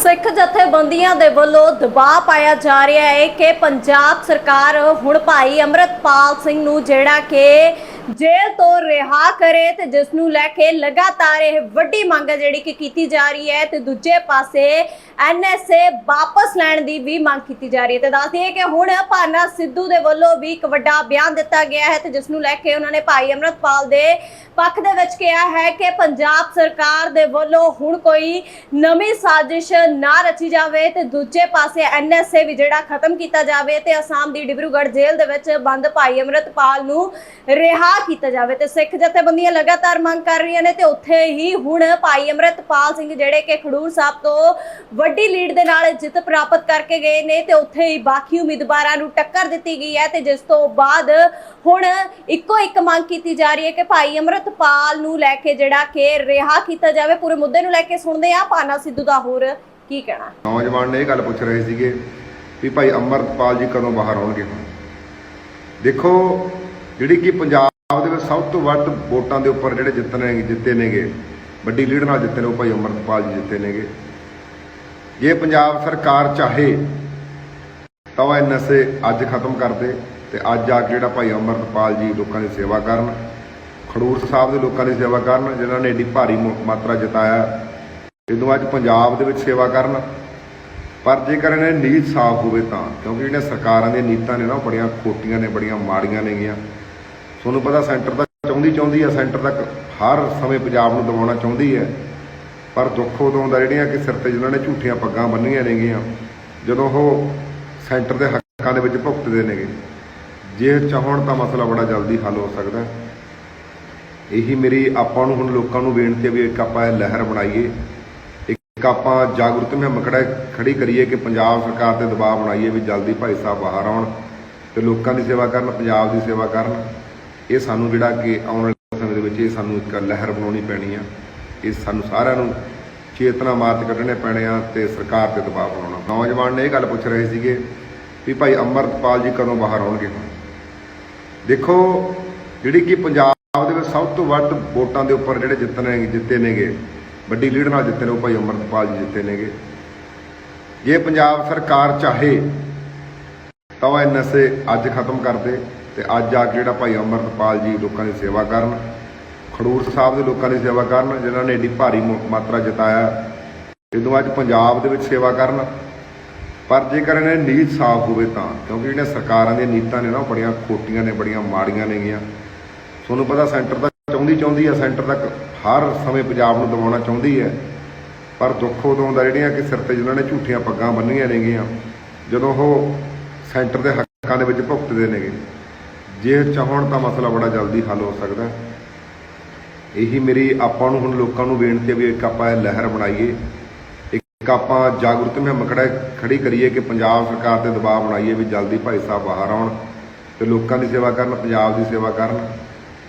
ਸਿੱਖ ਜਥੇਬੰਦੀਆਂ ਦੇ ਵੱਲੋਂ ਦਬਾਅ ਪਾਇਆ ਜਾ ਰਿਹਾ ਹੈ ਕਿ ਪੰਜਾਬ ਸਰਕਾਰ ਹੁਣ ਭਾਈ ਅਮਰਤਪਾਲ ਸਿੰਘ ਨੂੰ ਜਿਹੜਾ ਕਿ ਜੇਲ੍ਹ ਤੋਂ ਰਿਹਾ ਕਰੇ ਤੇ ਜਿਸ ਨੂੰ ਲੈ ਕੇ ਲਗਾਤਾਰ ਇਹ ਵੱਡੀ ਮੰਗ ਹੈ ਜਿਹੜੀ ਕਿ ਕੀਤੀ ਜਾ ਰਹੀ ਹੈ, ਤੇ ਦੂਜੇ ਪਾਸੇ ਐਨਐਸਏ ਵਾਪਸ ਲੈਣ ਦੀ ਵੀ ਮੰਗ ਕੀਤੀ ਜਾ ਰਹੀ ਹੈ। ਤੇ ਦੱਸ ਦਈਏ ਕਿ ਹੁਣ ਭਾਨਾ ਸਿੱਧੂ ਦੇ ਵੱਲੋਂ ਵੀ ਇੱਕ ਵੱਡਾ ਬਿਆਨ ਦਿੱਤਾ ਗਿਆ ਹੈ ਤੇ ਜਿਸ ਨੂੰ ਲੈ ਕੇ ਉਹਨਾਂ ਨੇ ਭਾਈ ਅਮਰਤਪਾਲ ਦੇ ਪੱਖ ਦੇ ਵਿੱਚ ਕਿਹਾ ਹੈ ਕਿ ਪੰਜਾਬ ਸਰਕਾਰ ਦੇ ਵੱਲੋਂ ਹੁਣ ਕੋਈ ਨਵੀਂ ਸਾਜ਼ਿਸ਼ ਨਾ ਰਚੀ ਜਾਵੇ ਤੇ ਦੂਜੇ ਪਾਸੇ ਐਨਐਸਏ ਵੀ ਜਿਹੜਾ ਖਤਮ ਕੀਤਾ ਜਾਵੇ ਤੇ ਅਸਾਮ ਦੀ ਡਿਬਰੂਗੜ੍ਹ ਜੇਲ੍ਹ ਦੇ ਵਿੱਚ ਬੰਦ ਭਾਈ ਅਮਰਤਪਾਲ ਨੂੰ ਰਿਹਾ ਕੀਤਾ ਜਾਵੇ ਤੇ ਸਿੱਖ ਜਥੇਬੰਦੀਆਂ ਲਗਾਤਾਰ ਮੰਗ ਕਰ ਰਹੀਆਂ ਨੇ ਤੇ ਉੱਥੇ ਹੀ ਹੁਣ ਭਾਈ ਅਮਰਤਪਾਲ ਸਿੰਘ ਜਿਹੜੇ ਕਿ ਖਡੂਰ ਸਾਹਿਬ ਤੋਂ ਵੱਡੀ ਲੀਡ ਦੇ ਨਾਲ ਜਿੱਤ ਪ੍ਰਾਪਤ ਕਰਕੇ ਗਏ ਨੇ ਤੇ ਉੱਥੇ ਹੀ ਬਾਕੀ ਉਮੀਦਵਾਰਾਂ ਨੂੰ ਟੱਕਰ ਦਿੱਤੀ ਗਈ ਹੈ ਤੇ ਜਿਸ ਤੋਂ ਬਾਅਦ ਹੁਣ ਇੱਕੋ ਇੱਕ ਮੰਗ ਕੀਤੀ ਜਾ ਰਹੀ ਹੈ ਕਿ ਭਾਈ ਅਮਰਤਪਾਲ ਨੂੰ ਲੈ ਕੇ ਜਿਹੜਾ ਕਿ ਰਿਹਾ ਕੀਤਾ ਜਾਵੇ। ਪੂਰੇ ਮੁੱਦੇ ਨੂੰ ਲੈ ਕੇ ਸੁਣਦੇ ਆ ਪਾਨਾ ਸਿੱਧੂ ਦਾ ਹੋਰ ਕੀ ਕਹਿਣਾ। ਨੌਜਵਾਨ ਨੇ ਇਹ ਗੱਲ ਪੁੱਛ ਰਹੇ ਸੀਗੇ ਵੀ ਭਾਈ ਅਮਰਤਪਾਲ ਜੀ ਕਦੋਂ ਬਾਹਰ ਆਉਣਗੇ ਦੇਖੋ, ਜਿਹੜੀ ਕਿ ਪੰਜਾਬ ਸਭ ਤੋਂ ਵੱਧ ਵੋਟਾਂ ਦੇ ਉੱਪਰ ਜਿਹੜੇ ਜਿੱਤਨੇ ਜਿੱਤੇ ਨੇਗੇ, ਵੱਡੀ ਲੀਡ ਨਾਲ ਜਿੱਤੇ ਨੇ ਉਹ ਭਾਈ ਅਮਰਤਪਾਲ ਜੀ ਜਿੱਤੇ ਨੇਗੇ। ਜੇ ਪੰਜਾਬ ਸਰਕਾਰ ਚਾਹੇ, ਤਾਂ ਉਹ ਐਨਐਸਏ ਅੱਜ ਖਤਮ ਕਰਦੇ ਤੇ ਅੱਜ ਆ ਕੇ ਜਿਹੜਾ ਭਾਈ ਅਮਰਤਪਾਲ ਜੀ ਲੋਕਾਂ ਦੀ ਸੇਵਾ ਕਰਨ, ਖਡੂਰ ਸਾਹਿਬ ਦੇ ਲੋਕਾਂ ਦੀ ਸੇਵਾ ਕਰਨ, ਜਿਨ੍ਹਾਂ ਨੇ ਏਡੀ ਭਾਰੀ ਮਾਤਰਾ ਜਿਤਾਇਆ, ਇਹਨੂੰ ਅੱਜ ਪੰਜਾਬ ਦੇ ਵਿੱਚ ਸੇਵਾ ਕਰਨ। ਪਰ ਜੇਕਰ ਇਹਨਾਂ ਦੀ ਨੀਤ ਸਾਫ਼ ਹੋਵੇ ਤਾਂ, ਕਿਉਂਕਿ ਜਿਹੜੀਆਂ ਸਰਕਾਰਾਂ ਦੀਆਂ ਨੀਤਾਂ ਨੇ ਨਾ, ਉਹ ਬੜੀਆਂ ਖੋਟੀਆਂ ਨੇ, ਬੜੀਆਂ ਮਾੜੀਆਂ ਨੇਗੀਆਂ। ਤੁਹਾਨੂੰ ਪਤਾ ਸੈਂਟਰ ਤਾਂ ਚਾਹੁੰਦੀ ਚਾਹੁੰਦੀ ਹੈ ਸੈਂਟਰ ਤੱਕ ਹਰ ਸਮੇਂ ਪੰਜਾਬ ਨੂੰ ਦਬਾਉਣਾ ਚਾਹੁੰਦੀ ਹੈ। ਪਰ ਦੁੱਖ ਉਦੋਂ ਦਾ ਜਿਹੜੀਆਂ ਕਿ ਸਿਰ ਤੇ ਜਿਨ੍ਹਾਂ ਨੇ ਝੂਠੀਆਂ ਪੱਗਾਂ ਬੰਨੀਆਂ ਨੇਗੀਆਂ, ਜਦੋਂ ਉਹ ਸੈਂਟਰ ਦੇ ਹੱਕਾਂ ਦੇ ਵਿੱਚ ਭੁਗਤਦੇ ਨੇਗੇ। ਜੇ ਚਾਹਣ ਤਾਂ ਮਸਲਾ ਬੜਾ ਜਲਦੀ ਹੱਲ ਹੋ ਸਕਦਾ। ਇਹੀ ਮੇਰੀ ਆਪਾਂ ਨੂੰ ਹੁਣ ਲੋਕਾਂ ਨੂੰ ਬੇਨਤੀ ਹੈ ਵੀ ਇੱਕ ਆਪਾਂ ਇਹ ਲਹਿਰ ਬਣਾਈਏ। ਇੱਕ ਆਪਾਂ ਜਾਗਰੂਕ ਮੁਹਿੰਮ ਖੜਾ ਖੜੀ ਕਰੀਏ ਕਿ ਪੰਜਾਬ ਸਰਕਾਰ ਤੇ ਦਬਾਅ ਬਣਾਈਏ ਵੀ ਜਲਦੀ ਭਾਈ ਸਾਹਿਬ ਬਾਹਰ ਆਉਣ ਤੇ ਲੋਕਾਂ ਦੀ ਸੇਵਾ ਕਰਨ, ਪੰਜਾਬ ਦੀ ਸੇਵਾ ਕਰਨ। ਇਹ ਸਾਨੂੰ ਜਿਹੜਾ ਕਿ ਆਉਣ ਵਾਲੇ ਸਮੇਂ ਦੇ ਵਿੱਚ ਇਹ ਸਾਨੂੰ ਇੱਕ ਲਹਿਰ ਬਣਾਉਣੀ ਪੈਣੀ ਆ। ਇਹ ਸਾਨੂੰ ਸਾਰਿਆਂ ਨੂੰ ਚੇਤਨਾ ਮਾਰਚ ਕੱਢਣੇ ਪੈਣੇ ਆ ਤੇ ਸਰਕਾਰ ਤੇ ਦਬਾਅ ਬਣਾਉਣਾ। ਨੌਜਵਾਨ ਨੇ ਇਹ ਗੱਲ ਪੁੱਛ ਰਹੇ ਸੀਗੇ ਵੀ ਭਾਈ ਅਮਰਤਪਾਲ ਜੀ ਕਦੋਂ ਬਾਹਰ ਆਉਣਗੇ? ਦੇਖੋ, ਜਿਹੜੀ ਕਿ ਪੰਜਾਬ ਦੇ ਵਿੱਚ ਸਭ ਤੋਂ ਵੱਧ ਵੋਟਾਂ ਦੇ ਉੱਪਰ ਜਿਹੜੇ ਜਿੱਤਨੇ ਜਿੱਤੇ ਨੇਗੇ, ਵੱਡੀ ਲੀਡ ਨਾਲ ਜਿੱਤੇ ਨੇ ਉਹ ਭਾਈ ਅਮਰਤਪਾਲ ਜੀ ਜਿੱਤੇ ਨੇਗੇ। ਜੇ ਪੰਜਾਬ ਸਰਕਾਰ ਚਾਹੇ, ਤਾਂ ਉਹ ਨਸ਼ੇ ਅੱਜ ਖਤਮ ਕਰ ਦੇ। ਤੇ ਅੱਜ ਆ ਕੇ ਜਿਹੜਾ ਭਾਈ ਅਮਰਤਪਾਲ ਜੀ ਲੋਕਾਂ ਦੀ ਸੇਵਾ ਕਰਨ, ਖਡੂਰ ਸਾਹਿਬ ਦੇ ਲੋਕਾਂ ਦੀ ਸੇਵਾ ਕਰਨ, ਜਿਨ੍ਹਾਂ ਨੇ ਏਡੀ ਭਾਰੀ ਮਾਤਰਾ ਜਿਤਾਇਆ। ਇਹਨੂੰ ਅੱਜ ਪੰਜਾਬ ਦੇ ਵਿੱਚ ਸੇਵਾ ਕਰਨ। ਪਰ ਜੇਕਰ ਇਹਨਾਂ ਦੀ ਨੀਤ ਸਾਫ਼ ਹੋਵੇ ਤਾਂ, ਕਿਉਂਕਿ ਜਿਹੜੀਆਂ ਸਰਕਾਰਾਂ ਦੀਆਂ ਨੀਤਾਂ ਨੇ ਨਾ, ਉਹ ਬੜੀਆਂ ਖੋਟੀਆਂ ਨੇ, ਬੜੀਆਂ ਮਾੜੀਆਂ ਨੇਗੀਆਂ। ਤੁਹਾਨੂੰ ਪਤਾ ਸੈਂਟਰ ਤੱਕ ਚਾਹੁੰਦੀ ਚਾਹੁੰਦੀ ਆ, ਸੈਂਟਰ ਤੱਕ ਹਰ ਸਮੇਂ ਪੰਜਾਬ ਨੂੰ ਦਬਾਉਣਾ ਚਾਹੁੰਦੀ ਹੈ। ਪਰ ਦੁੱਖ ਉਦੋਂ ਹੁੰਦਾ ਜਿਹੜੀਆਂ ਕਿ ਸਿਰ ਤੇ ਜਿਨ੍ਹਾਂ ਨੇ ਝੂਠੀਆਂ ਪੱਗਾਂ ਬੰਨੀਆਂ ਨੇਗੀਆਂ, ਜਦੋਂ ਉਹ ਸੈਂਟਰ ਦੇ ਹੱਕਾਂ ਦੇ ਵਿੱਚ ਭੁਗਤਦੇ ਨੇਗੇ। ਜੇ ਚਾਹਣ ਤਾਂ ਮਸਲਾ ਬੜਾ ਜਲਦੀ ਹੱਲ ਹੋ ਸਕਦਾ ਇਹੀ ਮੇਰੀ ਆਪਾਂ ਨੂੰ ਹੁਣ ਲੋਕਾਂ ਨੂੰ ਬੇਨਤੀ ਹੈ ਵੀ ਇੱਕ ਆਪਾਂ ਇਹ ਲਹਿਰ ਬਣਾਈਏ। ਇੱਕ ਆਪਾਂ ਜਾਗਰੂਕ ਮੁਹਿੰਮ ਖੜਾ ਖੜੀ ਕਰੀਏ ਕਿ ਪੰਜਾਬ ਸਰਕਾਰ ਤੇ ਦਬਾਅ ਬਣਾਈਏ ਵੀ ਜਲਦੀ ਭਾਈ ਸਾਹਿਬ ਬਾਹਰ ਆਉਣ ਤੇ ਲੋਕਾਂ ਦੀ ਸੇਵਾ ਕਰਨ, ਪੰਜਾਬ ਦੀ ਸੇਵਾ ਕਰਨ।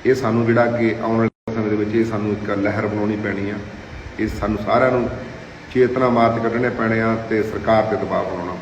ਇਹ ਸਾਨੂੰ ਜਿਹੜਾ ਕਿ ਆਉਣ ਵਾਲੇ ਸਮੇਂ ਦੇ ਵਿੱਚ ਇਹ ਸਾਨੂੰ ਇੱਕ ਲਹਿਰ ਬਣਾਉਣੀ ਪੈਣੀ ਆ। ਇਹ ਸਾਨੂੰ ਸਾਰਿਆਂ ਨੂੰ ਚੇਤਨਾ ਮਾਰਚ ਕੱਢਣੇ ਪੈਣੇ ਆ ਤੇ ਸਰਕਾਰ ਤੇ ਦਬਾਅ ਬਣਾਉਣਾ